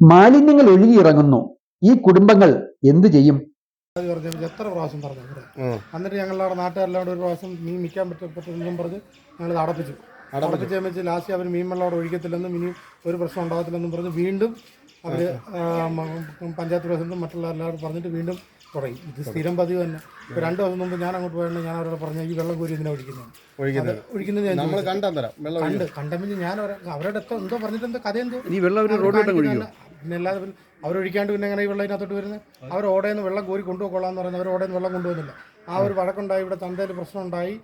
മാലിന്യങ്ങൾ ഒഴുകിയിറങ്ങുന്നു. ഈ കുടുംബങ്ങൾ എന്തു ചെയ്യും? പറഞ്ഞു എത്ര പ്രാവശ്യം പറഞ്ഞു? എന്നിട്ട് ഞങ്ങളുടെ നാട്ടുകാരെല്ലാം ഒരു പ്രാവശ്യം മീൻ മിക്കാൻ പറ്റും പറഞ്ഞ് ഞങ്ങൾ അടപ്പിച്ചു. അടപ്പിച്ച്. വെച്ച് ലാസ്റ്റ് അവർ മീൻ വെള്ളം അവിടെ ഒഴിക്കത്തില്ലെന്നും ഇനി ഒരു പ്രശ്നം ഉണ്ടാകത്തില്ലെന്നും പറഞ്ഞ് വീണ്ടും അവർ പഞ്ചായത്ത് പ്രസിഡന്റും മറ്റുള്ള എല്ലാവരും പറഞ്ഞിട്ട് വീണ്ടും തുടങ്ങി. ഇത് സ്ഥിരം പതിവ് തന്നെ. ഇപ്പോൾ രണ്ട് ദിവസം മുമ്പ് ഞാൻ അങ്ങോട്ട് പോയത് ഞാൻ അവരോട് പറഞ്ഞു ഈ വെള്ളം കോരി ഇതിനെ ഒഴിക്കുന്നത്? ഒഴിക്കുന്നത്. ഒഴിക്കുന്നത് ഞാൻ കണ്ട്. കണ്ടമിഞ്ഞ് ഞാൻ അവരുടെ എന്തോ പറഞ്ഞിട്ട് എന്തോ കഥ എന്തോ ഈ വെള്ളം റോഡിലോട്ട്. പിന്നെ അല്ലാതെ പിന്നെ അവരൊഴിക്കാണ്ട് പിന്നെ എങ്ങനെ ഈ വെള്ളം ഇതിനകത്തോട്ട് വരുന്നത് അവർ ഓടയിൽ നിന്ന് വെള്ളം കോരി കൊണ്ടുപോകൊള്ളാന്ന് പറയുന്നത് അവർ ഓടയിൽ നിന്ന് വെള്ളം കൊണ്ടുപോകുന്നില്ല ആ ഒരു വഴക്കുണ്ടായി. ഇവിടെ ചന്തയിൽ പ്രശ്നം ഉണ്ടായി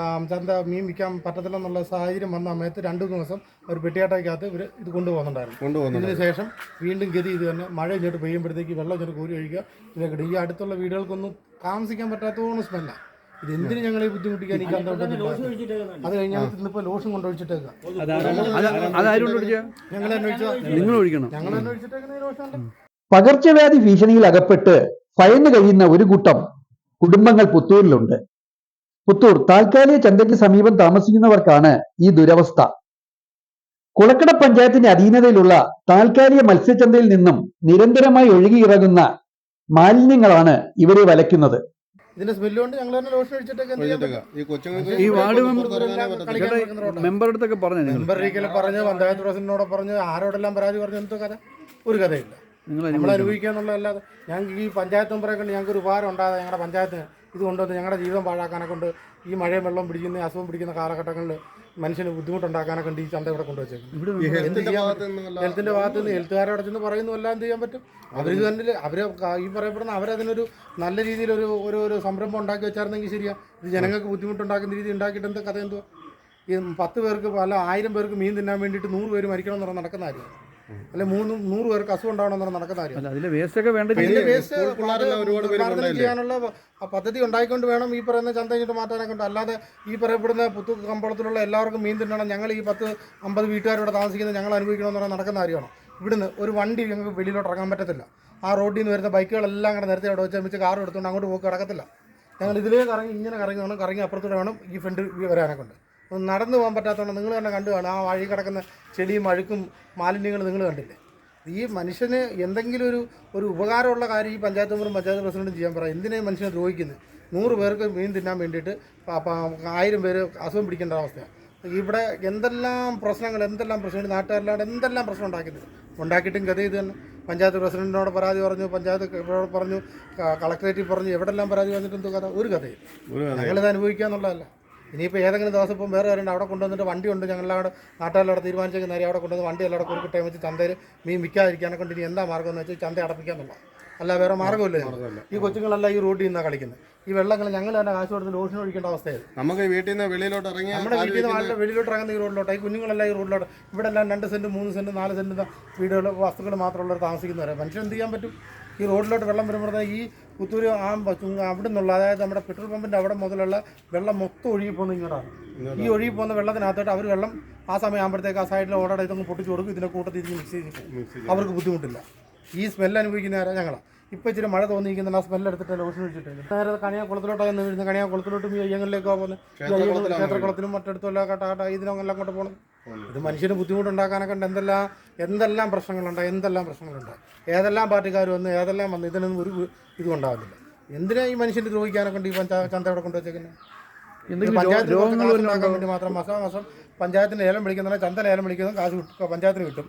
ആം, ചന്ത മീൻ വിൽക്കാൻ പറ്റത്തില്ലെന്നുള്ള സാഹചര്യം വന്ന സമയത്ത് രണ്ടു ദിവസം ഒരു പെട്ടിയാട്ടയ്ക്കകത്ത് ഇവർ ഇത് കൊണ്ടുപോകുന്നുണ്ടായിരുന്നു. കൊണ്ടുപോകുന്നുണ്ട് ഇതിന് ശേഷം വീണ്ടും ഗതി ഇത് തന്നെ മഴ ഇങ്ങോട്ട് പെയ്യുമ്പോഴത്തേക്ക് വെള്ളം ഇങ്ങോട്ട് കോരി ഒഴിക്കുക. ഇതൊക്കെ ഈ അടുത്തുള്ള വീടുകൾക്കൊന്നും താമസിക്കാൻ പറ്റാത്തതുകൊണ്ട് സ്മെല്ല ഇത് എന്തിനു ഞങ്ങളെ ബുദ്ധിമുട്ടിക്കാൻ ഈ ചന്ത അത് കഴിഞ്ഞാൽ ലോഷൻ ഞങ്ങൾ നിങ്ങൾ ഒഴിക്കണം. ഞങ്ങൾ അന്വേഷിച്ചിട്ടേക്കുന്ന ഈ ലോഷൻ ഉണ്ട് പകർച്ചവ്യാധി ഭീഷണിയിൽ അകപ്പെട്ട് ഭയന്നു കഴിയുന്ന ഒരു കൂട്ടം കുടുംബങ്ങൾ പുത്തൂരിലുണ്ട്. പുത്തൂർ താൽക്കാലിക ചന്തയ്ക്ക് സമീപം താമസിക്കുന്നവർക്കാണ് ഈ ദുരവസ്ഥ. കുളക്കട പഞ്ചായത്തിന്റെ അധീനതയിലുള്ള താൽക്കാലിക മത്സ്യചന്തയിൽ നിന്നും നിരന്തരമായി ഒഴുകിയിറങ്ങുന്ന മാലിന്യങ്ങളാണ് ഇവരെ വലയ്ക്കുന്നത്. ഇതിന്റെ ഞങ്ങൾ തന്നെ ലോഷൻ അടിച്ചിട്ടൊക്കെ. ഈ കൊച്ചുങ്ങൾക്ക് ഈ വാർഡ് മെമ്പറുടെ അടുത്തൊക്കെ പറഞ്ഞു നിങ്ങൾ മെമ്പർ പറഞ്ഞ് പഞ്ചായത്ത് പ്രസിഡന്റിനോട് പറഞ്ഞ് ആരോടെല്ലാം പരാതി പറഞ്ഞു എന്തോ കഥ ഒരു കഥയില്ല. നിങ്ങൾ നമ്മൾ അനുഭവിക്കുക എന്നുള്ളതല്ലാതെ ഞങ്ങൾക്ക് ഈ പഞ്ചായത്ത് മെമ്പറെ കണ്ട് ഞങ്ങൾക്ക് ഒരു ഉപകാരം ഉണ്ടാകാതെ ഞങ്ങളുടെ പഞ്ചായത്തിന് ഇത് കൊണ്ടുവന്ന് ഞങ്ങളുടെ ജീവിതം പാഴാക്കാനെ കൊണ്ട് ഈ മഴയും വെള്ളം പിടിക്കുന്ന അസുഖം പിടിക്കുന്ന കാലഘട്ടങ്ങളിൽ മനുഷ്യന് ബുദ്ധിമുട്ടുണ്ടാക്കാനെ കണ്ട് ഈ ചന്ത ഇവിടെ കൊണ്ടുവച്ചേക്കും. ഹെൽത്തിന്റെ ഭാഗത്ത് നിന്ന് ഹെൽത്തുകാരോട് ചെന്ന് പറയുന്നു എല്ലാം എന്ത് ചെയ്യാൻ പറ്റും? അവർ തന്നെ അവർ ഈ പറയപ്പെടുന്ന അവരതിനൊരു നല്ല രീതിയിൽ ഒരു ഒരു സംരംഭം ഉണ്ടാക്കി വെച്ചായിരുന്നെങ്കിൽ ശരിയാ. ഇത് ജനങ്ങൾക്ക് ബുദ്ധിമുട്ടുണ്ടാക്കുന്ന രീതി ഉണ്ടാക്കിയിട്ട് എന്താ കഥ എന്തുവാ? ഈ പത്ത് പേർക്ക് അല്ല ആയിരം പേർക്ക് മീൻ തിന്നാൻ വേണ്ടിയിട്ട് നൂറ് പേര് മരിക്കണം എന്ന് പറഞ്ഞാൽ നടക്കുന്ന കാര്യം അല്ലെ മൂന്ന് നൂറ് പേർക്ക് അസുഖം ഉണ്ടാവണമെന്നാണ് എന്ന് നടക്കുന്ന കാര്യം. അതിലെ വേസ്റ്റ് ഒക്കെ വേണ്ട വേസ്റ്റ്? ചെയ്യാനുള്ള ആ പദ്ധതി ഉണ്ടായിക്കൊണ്ട് വേണം ഈ പറയുന്ന ചന്ത കഴിഞ്ഞിട്ട് മാറ്റാനൊക്കെ ഉണ്ട് അല്ലാതെ ഈ പറയപ്പെടുന്ന പുത്തു കമ്പളത്തിലുള്ള എല്ലാവർക്കും മീൻ തിന്നണം ഞങ്ങൾ ഈ പത്ത് അമ്പത് വീട്ടുകാരോട് താമസിക്കുന്നത് ഞങ്ങൾ അനുഭവിക്കണമെന്ന് പറഞ്ഞാൽ നടക്കുന്ന കാര്യമാണ്? ഇവിടുന്ന് ഒരു വണ്ടി ഞങ്ങൾക്ക് വെളിയിലോട്ട് ഇറങ്ങാൻ പറ്റത്തില്ല. ആ റോഡിൽ നിന്ന് വരുന്ന ബൈക്കുകളെല്ലാം കൂടെ നേരത്തെ അവിടെ വെച്ച് വെച്ച് കാർ എടുത്തുകൊണ്ട് അങ്ങോട്ട് പോക്ക് കിടക്കത്തില്ല ഞങ്ങൾ ഇതിലേ കറങ്ങി ഇങ്ങനെ കറങ്ങി വേണം കറങ്ങി അപ്പുറത്തൂടെ വേണം ഈ ഫ്രണ്ട് വരാനൊക്കെ ഒന്ന് നടന്നു പോകാൻ പറ്റാത്തതുകൊണ്ട് നിങ്ങൾ തന്നെ കണ്ടു കാണും. ആ വഴി കിടക്കുന്ന ചെടിയും അഴുക്കും മാലിന്യങ്ങളും നിങ്ങൾ കണ്ടില്ലേ? ഈ മനുഷ്യന് എന്തെങ്കിലും ഒരു ഒരു ഉപകാരമുള്ള കാര്യം ഈ പഞ്ചായത്ത് മെമ്പറും പഞ്ചായത്ത് പ്രസിഡന്റും ചെയ്യാൻ പറ എന്തിനെ മനുഷ്യനെ ദ്രോഹിക്കുന്നത് നൂറ് പേർക്ക് മീൻ തിന്നാൻ വേണ്ടിയിട്ട് ആയിരം പേര് അസുഖം പിടിക്കേണ്ട അവസ്ഥയാണ് ഇവിടെ എന്തെല്ലാം പ്രശ്നങ്ങൾ എന്തെല്ലാം പ്രശ്നങ്ങൾ നാട്ടുകാരിലാണ് എന്തെല്ലാം പ്രശ്നം ഉണ്ടാക്കിയത് ഉണ്ടാക്കിയിട്ടും ഗതി ഇത് തന്നെ. പഞ്ചായത്ത് പ്രസിഡന്റിനോട് പരാതി പറഞ്ഞു പഞ്ചായത്ത് പറഞ്ഞു കളക്ടറേറ്റിൽ പറഞ്ഞു എവിടെല്ലാം പരാതി വന്നിട്ടും കഥ? ഒരു കഥയും കഥ. ഞങ്ങളിത് അനുഭവിക്കുക എന്നുള്ളതല്ല ഇനിയിപ്പോൾ ഏതെങ്കിലും ദിവസം ഇപ്പം വേറെ ആരുണ്ട് അവിടെ കൊണ്ടുവന്നിട്ട് വണ്ടി ഉണ്ട് ഞങ്ങളവിടെ നാട്ടുകാരുടെ തീരുമാനിച്ചെങ്കിൽ നേരെ അവിടെ കൊണ്ടുവന്ന് വണ്ടി എല്ലാം കൂടെ കുട്ടയം വെച്ച് ചന്തയിൽ മീൻ വിൽക്കാതിരിക്കാനെ കൊണ്ട് ഇനി എന്താ മാർഗം എന്ന് വെച്ചാൽ ചന്ത അടപ്പിക്കുക എന്നുള്ളത് അല്ല വേറെ മാർഗമില്ല. ഈ കൊച്ചുങ്ങളെല്ലാം ഈ റോഡിൽ നിന്നാണ് കളിക്കുന്നത് ഈ വെള്ളങ്ങൾ ഞങ്ങൾ തന്നെ കാശ് കൊടുത്ത് ലോഷൻ ഒഴിക്കേണ്ട അവസ്ഥയായിരുന്നു നമുക്ക് വീട്ടിൽ നിന്ന് വെളിയിലോട്ട് ഇറങ്ങി നമ്മുടെ വീട്ടിൽ നിന്ന് വെളിയിലോട്ട് ഇറങ്ങുന്ന ഈ റോഡിലോട്ട്. ഈ കുഞ്ഞുങ്ങളെല്ലാം ഈ റോഡിലോട്ട്. ഇവിടെ എല്ലാം രണ്ട് സെന്റ് മൂന്ന് സെന്റ് നാല് സെന്റ് വീടുകൾ വസ്തുക്കൾ മാത്രമുള്ളവർ താമസിക്കുന്നവരെ. മനുഷ്യൻ എന്ത് ചെയ്യാൻ പറ്റും? ഈ റോഡിലോട്ട് വെള്ളം വരുമ്പോഴത്തെ ഈ പുത്തൂര് ആ അവിടെ നിന്നുള്ള അതായത് നമ്മുടെ പെട്രോൾ പമ്പിന്റെ അവിടെ മുതലുള്ള വെള്ളം മൊത്തം ഒഴുകി പോകുന്ന ഇങ്ങോട്ടാണ്. ഈ ഒഴുകി പോകുന്ന വെള്ളത്തിനകത്തോട്ട് അവർ വെള്ളം ആ സമയം ആകുമ്പോഴത്തേക്ക് ആ സൈഡിൽ ഓടാടെ ഇതൊന്ന് പൊട്ടിച്ചു കൊടുക്കും ഇതിന്റെ കൂട്ടത്തിൽ ഇത് മിക്സ് ചെയ്ത് അവർക്ക് ബുദ്ധിമുട്ടില്ല. ഈ സ്മെല്ല് അനുഭവിക്കുന്ന ആരാ? ഞങ്ങളാണ് ഇപ്പം ഇച്ചിരി മഴ തോന്നിയിരിക്കുന്ന ആ സ്മെല്ല് എടുത്തിട്ട് ലോഷൻ വെച്ചിട്ടുണ്ട് നേരെ കണിയാ കുളത്തിലോട്ടാണ് വീഴുന്നത്. കണിയാ കുളത്തിലോട്ടും ഈ അയ്യങ്ങളിലേക്കാണ് പോകുന്നത്. ഈ മറ്റടുത്തും എല്ലാം മറ്റടുത്തുള്ള കാട്ട എല്ലാം കൊണ്ട് അങ്ങോട്ട് പോകണം ഇത് മനുഷ്യന് ബുദ്ധിമുട്ടുണ്ടാക്കാനൊക്കെ ഉണ്ട് എന്തെല്ലാം എന്തെല്ലാം പ്രശ്നങ്ങളുണ്ട് എന്തെല്ലാം പ്രശ്നങ്ങളുണ്ട് ഏതെല്ലാം പാർട്ടിക്കാർ വന്ന് ഏതെല്ലാം വന്ന് ഇതിനൊന്നും ഒരു ഇതും ഉണ്ടാകുന്നില്ല എന്തിനാ ഈ മനുഷ്യന് ദ്രോഹിക്കാനൊക്കെ ഉണ്ട് ഈ പഞ്ചായത്ത് ചന്ത ഇവിടെ കൊണ്ടുവച്ചേക്കുന്നത് പഞ്ചായത്ത് ഉണ്ടാക്കാൻ വേണ്ടി മാത്രം മാസം മാസം പഞ്ചായത്തിന് ലേലം വിളിക്കുന്നതിന് ചന്ത ലേലം വിളിക്കുന്നതും കാശ് കിട്ടും. പഞ്ചായത്തിന് കിട്ടും.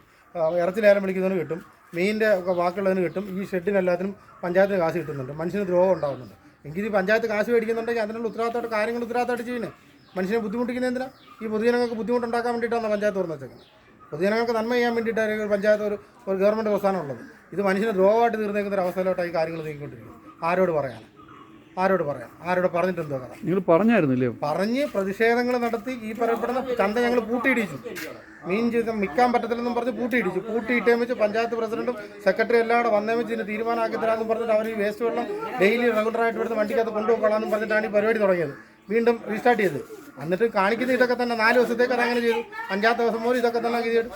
ഇറച്ചി ലേലം വിളിക്കുന്നതിന് കിട്ടും. മീനിന്റെ ഒക്കെ ബാക്കിയുള്ളതിന് കിട്ടും. ഈ ഷെഡിനെല്ലാത്തിനും പഞ്ചായത്തിന് കാശ് കിട്ടുന്നുണ്ട്. മനുഷ്യന് ദ്രോഹം ഉണ്ടാകുന്നുണ്ട് എങ്കിൽ ഈ പഞ്ചായത്ത് കാശ് മേടിക്കുന്നുണ്ടെങ്കിൽ അതിനുള്ള ഉത്തരവാദിത്തമായിട്ട് കാര്യങ്ങൾ ഉത്തരവാദിത്തമായിട്ട് ചെയ്യുന്നത് മനുഷ്യനെ ബുദ്ധിമുട്ടിക്കുന്ന എന്തിനാ? ഈ പൊതുജനങ്ങൾക്ക് ബുദ്ധിമുട്ടുണ്ടാക്കാൻ വേണ്ടിയിട്ടാണ് പഞ്ചായത്ത് തുറന്നു വെച്ചേക്കുന്നത് പൊതുജനങ്ങൾക്ക് നന്മ ചെയ്യാൻ വേണ്ടിയിട്ടാണ് പഞ്ചായത്ത് ഒരു ഒരു ഗവൺമെന്റ് പ്രസ്ഥാനം ഉള്ളത്. ഇത് മനുഷ്യനെ ദ്രോഹമായിട്ട് തീർന്നേക്കുന്ന ഒരു അവസ്ഥയിലോട്ടാണ് ഈ കാര്യങ്ങൾ നീങ്ങിക്കൊണ്ടിരിക്കുന്നത്. ആരോട് പറയാൻ ആരോട് പറയാം? ആരോട് പറഞ്ഞിട്ട് എന്തോ കഥ? നിങ്ങൾ പറഞ്ഞായിരുന്നില്ലേ? പറഞ്ഞ് പ്രതിഷേധങ്ങൾ നടത്തി ഈ പറയപ്പെടുന്ന ചന്ത ഞങ്ങൾ പൂട്ടിയിടിച്ചു. മീൻ ചെയ്ത് മിക്കാൻ പറ്റത്തില്ലെന്നും പറഞ്ഞ് പൂട്ടിയിടിച്ചു. പൂട്ടിയിട്ടേ വെച്ച് പഞ്ചായത്ത് പ്രസിഡന്റും സെക്രട്ടറി എല്ലാം കൂടെ വന്നേ വെച്ച് ഇതിന് തീരുമാനമാക്കി തരാമെന്ന് പറഞ്ഞിട്ട് അവർ ഈ വേസ്റ്റ് വെള്ളം ഡെയിലി റെഗുലറായിട്ട് വരുന്ന വണ്ടിക്കകത്ത് കൊണ്ടുപോകാമെന്നും പറഞ്ഞിട്ടാണ് ഈ പരിപാടി തുടങ്ങിയത്. വീണ്ടും റീസ്റ്റാർട്ട് ചെയ്ത്. എന്നിട്ട് കാണിക്കുന്ന ഇതൊക്കെ തന്നെ നാല് ദിവസത്തേക്ക് അത് അങ്ങനെ ചെയ്തു. അഞ്ചാമത്തെ ദിവസം പോലും ഇതൊക്കെ തന്നെ ചെയ്തു.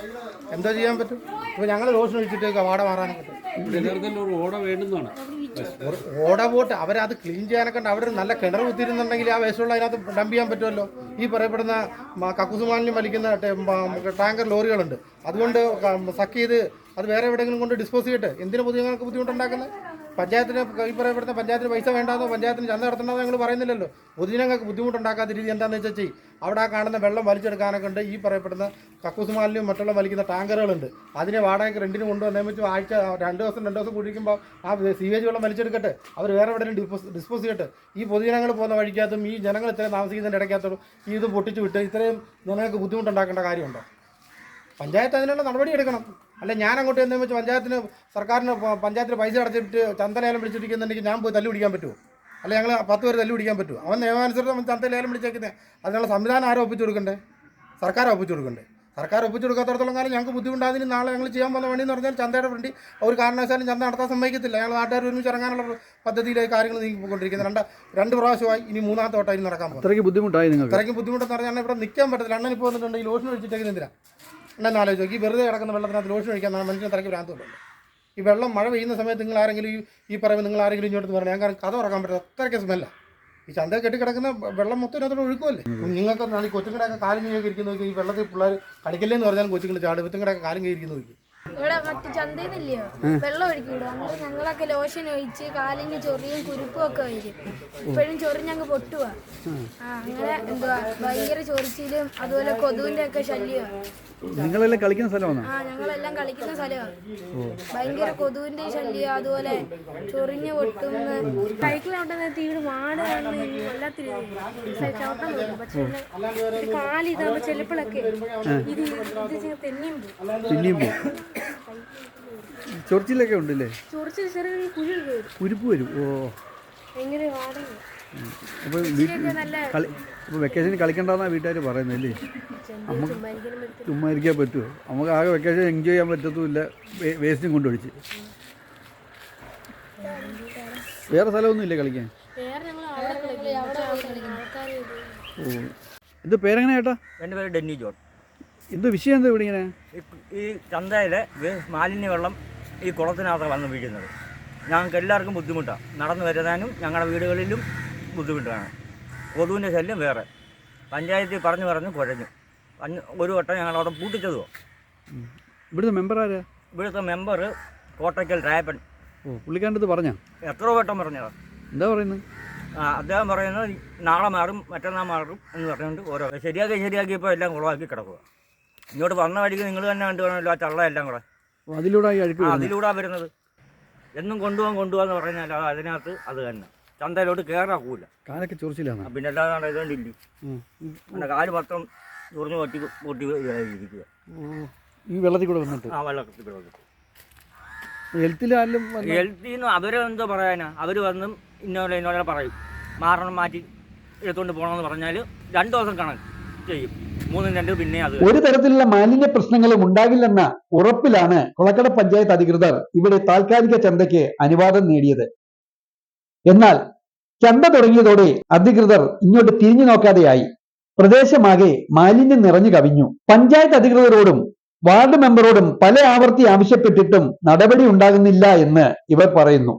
എന്തോ ചെയ്യാൻ പറ്റും? ഇപ്പോൾ ഞങ്ങൾ ദോഷം ഒഴിച്ചിട്ടേക്ക് വാട മാറാനൊക്കെ പറ്റും. ഓട വേണ്ടുന്നതാണ്. ഓട പോട്ട്. അവരത് ക്ലീൻ ചെയ്യാനൊക്കെ അവർ നല്ല കിണർ കുത്തിയിരുന്നുണ്ടെങ്കിൽ ആ വേസ്റ്റുള്ള അതിനകത്ത് ഡംപ് ചെയ്യാൻ പറ്റുമല്ലോ. ഈ പറയപ്പെടുന്ന കക്കുസുമാലിനും വലിക്കുന്ന ടാങ്കർ ലോറികളുണ്ട്. അതുകൊണ്ട് സക്ക് ചെയ്ത് അത് വേറെ എവിടെയെങ്കിലും കൊണ്ട് ഡിസ്പോസ് ചെയ്യട്ടെ. എന്തിനു പൊതുജനങ്ങൾക്ക് ബുദ്ധിമുട്ടുണ്ടാക്കുന്നത്? പഞ്ചായത്തിന് ഈ പറയപ്പെടുന്ന പഞ്ചായത്തിന് പൈസ വേണ്ടാന്നോ പഞ്ചായത്തിന് ചന്ത നടത്തണമെന്നോ ഞങ്ങൾ പറയുന്നില്ലല്ലോ. പൊതുജനങ്ങൾക്ക് ബുദ്ധിമുട്ടുണ്ടാക്കാത്ത രീതി എന്താണെന്ന് വെച്ചാൽ ചെയ്യും. അവിടെ ആ കാണുന്ന വെള്ളം വലിച്ചെടുക്കാനൊക്കെ ഉണ്ട്. ഈ പറയപ്പെടുന്ന കക്കൂസ് മാലിന്യം മറ്റുള്ള വലിക്കുന്ന ടാങ്കറുകളുണ്ട്. അതിനെ വാടകയ്ക്ക് റെന്റിന് കൊണ്ടുവന്ന് വെച്ച് ആഴ്ച രണ്ട് ദിവസം രണ്ട് ദിവസം കുഴിക്കുമ്പോൾ ആ സീവേജ് വെള്ളം വലിച്ചെടുക്കട്ടെ. അവർ വേറെ എവിടെയും ഡിസ്പോസ് ഡിസ്പോസ് ചെയ്യട്ടെ. ഈ പൊതുജനങ്ങൾ പോകുന്ന വഴിക്കകത്തും ഈ ജനങ്ങൾ ഇത്രയും താമസിക്കുന്നതിന്റെ ഇടയ്ക്കകത്തും ഈ ഇത് പൊട്ടിച്ചു വിട്ട് ഇത്രയും ജനങ്ങൾക്ക് ബുദ്ധിമുട്ടുണ്ടാക്കേണ്ട കാര്യമുണ്ടോ? പഞ്ചായത്ത് അതിനുള്ള നടപടി എടുക്കണം. അല്ല ഞാൻ അങ്ങോട്ട് എന്താ വെച്ച് പഞ്ചായത്തിന് സർക്കാരിന് പഞ്ചായത്തിന് പൈസ അടച്ചിട്ട് ചന്തലേലം വിളിച്ചിരിക്കുന്നുണ്ടെങ്കിൽ ഞാൻ പോയി തല്ലു പിടിക്കാൻ പറ്റുമോ? അല്ല ഞങ്ങൾ പത്ത് പേര് തല്ലു പിടിക്കാൻ പറ്റുമോ? അവൻ നിയമാനുസൃതം അവൻ ചന്തലേലം വിളിച്ചേക്കുന്നത് അതിനുള്ള സംവിധാനം ആരും ഒപ്പിച്ചു കൊടുക്കണ്ടേ? സർക്കാർ ഒപ്പിച്ചു കൊടുക്കണ്ടേ? സർക്കാർ ഒപ്പിച്ചു കൊടുക്കാത്തടത്തോളം കാലം ഞങ്ങൾക്ക് ബുദ്ധിമുട്ടാതിന് നാളെ ഞങ്ങൾ ചെയ്യാൻ പോകുന്ന വേണ്ടി എന്ന് പറഞ്ഞാൽ ചന്തയുടെ ഫ്രണ്ടി ഒരു കാരണവശാലും ചന്ത നടത്താൻ സമ്മതിക്കത്തില്ല. ഞങ്ങൾ നാട്ടുകാർ ഒരുമിച്ച് ഇറങ്ങാനുള്ള പദ്ധതിയിലേക്ക് കാര്യങ്ങൾ നീങ്ങിക്കൊണ്ടിരിക്കുന്നത്. രണ്ട് രണ്ട് പ്രാവശ്യമായി ഇനി മൂന്നാമത്തെ വട്ടം ഇനി നടക്കാൻ പോകും അത്രയ്ക്ക് ബുദ്ധിമുട്ടായി നിങ്ങൾക്ക്? ഇത്രയ്ക്ക് ബുദ്ധിമുട്ടെന്ന് പറഞ്ഞാൽ ഇവിടെ നിൽക്കാൻ പറ്റത്തില്ല. അണ്ണൻ ഇപ്പോൾ വന്നിട്ടുണ്ടെങ്കിൽ ലോഷൻ ഒഴിച്ചിട്ടേക്ക് എന്തിനാ? അണ്ണൻ ആലോചിച്ചു ഈ വെറുതെ കിടക്കുന്ന വെള്ളത്തിനകത്ത് ലോഷൻ ഒഴിക്കാൻ മനുഷ്യനെ തിരക്കി ഭ്രാന്തുണ്ട്. ഈ വെള്ളം മഴ പെയ്യുന്ന സമയത്ത് നിങ്ങൾ ആരെങ്കിലും ഈ പറയുമ്പോൾ നിങ്ങൾ ആരെങ്കിലും ഇങ്ങോട്ട് പറഞ്ഞു ഞാൻ കഥ ഉറക്കാൻ പറ്റില്ല. അത്രയ്ക്ക് സ്മെല്ല ഈ ചന്ത കെട്ടി കിടക്കുന്ന വെള്ളം മൊത്തം ഇതിനകത്തോട് ഒഴുക്കുമല്ലേ നിങ്ങൾക്ക് ഈ കൊച്ചുങ്ങളുടെയൊക്കെ കാലും നോക്കി ഈ വെള്ളത്തിൽ പിള്ളേർ കളിക്കില്ലെന്ന് പറഞ്ഞാൽ കൊച്ചുങ്ങൾ ചാട്. വിത്തുങ്ങളുടെയൊക്കെ കാലും ഇരിക്കുന്ന നോക്കി ഇവിടെ മറ്റു ചന്തയിന്നില്ലയോ വെള്ളം ഒഴിക്കൂടെ അങ്ങനെ ഞങ്ങളൊക്കെ ലോഷൻ ഒഴിച്ച് കാലിന് ചൊറിയും കുരുപ്പും ഒക്കെ വരും ഇപ്പോഴും ചൊറിഞ്ഞങ്ങ് പൊട്ടുക ആ അങ്ങനെ എന്തുവാ? ഭയങ്കര ചൊറിച്ചിലും അതുപോലെ കൊതുവിന്റെ ഒക്കെ ശല്യമാണ് നിങ്ങളെല്ലാം കളിക്കുന്ന സ്ഥലമാണ്? ആ ഞങ്ങളെല്ലാം കളിക്കുന്ന സ്ഥലമാണ് ഭയങ്കര കൊതുവിന്റെ ശല്യം അതുപോലെ ചൊറിഞ്ഞു പൊട്ടുന്ന സൈക്കിളോട്ടുന്ന തീട് മാടാണ് വല്ലാത്തൊരു ചവിട്ടം തോന്നും. പക്ഷേ ഒരു കാൽ ഇതാകുമ്പോൾ ചിലപ്പോഴൊക്കെ ഇത് ഇത് തെന്നിയും തെന്നിയും പോകും ചൊറിച്ചിലൊക്കെ ഉണ്ടല്ലേ? ചൊറിച്ചിൽ ചെറിയ കുരുപ്പ് വരും. ഓ. എങ്ങനെ അപ്പോൾ കളി അപ്പോൾ വെക്കേഷന് കളിക്കണ്ടെന്നാണ് വീട്ടുകാർ പറയുന്നല്ലേ നമുക്ക് ചുമ്മാരിക്കണം പറ്റും ചുമ്മാ ഇരിക്കാൻ പറ്റുമോ നമുക്ക് ആകെ വെക്കേഷൻ എൻജോയ് ചെയ്യാൻ പറ്റത്തുമില്ല. വേസ്റ്റും കൊണ്ടൊഴിച്ച് വേറെ സ്ഥലമൊന്നും ഇല്ലേ കളിക്കാൻ? ഓ. ഇത് പേരെങ്ങനെ ചേട്ടാ? എന്റെ പേര് ഡെന്നി ജോൺ. എന്ത് വിഷയം എന്താ ഇവിടെ ഇങ്ങനെ? ഈ- ചന്തയിലെ മാലിന്യ വെള്ളം ഈ കുളത്തിനകത്ത് വന്ന് വീഴുന്നത് ഞങ്ങൾക്ക് എല്ലാവർക്കും ബുദ്ധിമുട്ടാണ് നടന്നു വരുന്നതിനും ഞങ്ങളുടെ വീടുകളിലും ബുദ്ധിമുട്ടാണ്. കൊതുവിന്റെ ശല്യം വേറെ. പഞ്ചായത്തിൽ പറഞ്ഞു പറഞ്ഞു കുഴഞ്ഞു. ഒരു വട്ടം ഞങ്ങളവിടെ പൂട്ടിച്ചതുമോ ഇവിടുത്തെ മെമ്പർ ആരാ? ഇവിടുത്തെ മെമ്പർ കോട്ടയ്ക്കൽ രായപ്പൻ. ഓ പുള്ളിക്കാരന്റെ പറഞ്ഞ? എത്ര വട്ടം പറഞ്ഞതാ. എന്താ പറയുന്നത്? ആ, അദ്ദേഹം പറയുന്നത് നാളെ മാറും മറ്റന്നാൾ മാറും എന്ന് പറഞ്ഞുകൊണ്ട് ഓരോ ശരിയാക്കി ശരിയാക്കിയപ്പോൾ എല്ലാം കുളമാക്കി കിടക്കുക ഇങ്ങോട്ട് വന്ന വഴിക്ക് നിങ്ങൾ തന്നെ കണ്ടു വേണമല്ലോ ആ ചള്ളയെല്ലാം കൂടെ. അതിലൂടെ അതിലൂടെ വരുന്നത്. എന്നും കൊണ്ടുപോകാൻ കൊണ്ടുപോകാന്ന് പറഞ്ഞാൽ അത് അതിനകത്ത് അത് തന്നെ. ചന്തയിലോട്ട് കയറാക്കൂല കാലൊക്കെ ചൊറിച്ചിലാണ്. പിന്നെ അല്ലാതെ ഇതുകൊണ്ടില്ല? എന്റെ കാൽ പത്രം ചൊറിഞ്ഞ് പൊട്ടി പൊട്ടി ഇരിക്കുക. ഈ വെള്ളത്തിൽ കൂടെ വന്നിട്ട്. ആ വെള്ളത്തിൽ കിടക്കും ഹെൽത്തിലായാലും ഹെൽത്തിൽ നിന്ന് അവരെന്തോ പറയാനാ? അവർ വന്നും ഇന്നോലെ ഇന്നോലെ പറയും. മാറണം മാറ്റി എടുത്തുകൊണ്ട് പോകണമെന്ന് പറഞ്ഞാൽ രണ്ട് ദിവസം കണക്ക് ചെയ്യും. ഒരു തരത്തിലുള്ള മാലിന്യ പ്രശ്നങ്ങളും ഉണ്ടാകില്ലെന്ന ഉറപ്പിലാണ് കുളക്കട പഞ്ചായത്ത് അധികൃതർ ഇവിടെ താൽക്കാലിക ചന്തയ്ക്ക് അനുവാദം നേടിയത്. എന്നാൽ ചന്ത തുടങ്ങിയതോടെ അധികൃതർ ഇങ്ങോട്ട് തിരിഞ്ഞു നോക്കാതെയായി. പ്രദേശമാകെ മാലിന്യം നിറഞ്ഞു കവിഞ്ഞു. പഞ്ചായത്ത് അധികൃതരോടും വാർഡ് മെമ്പറോടും പല ആവർത്തി ആവശ്യപ്പെട്ടിട്ടും നടപടി ഉണ്ടാകുന്നില്ല എന്ന് ഇവർ പറയുന്നു.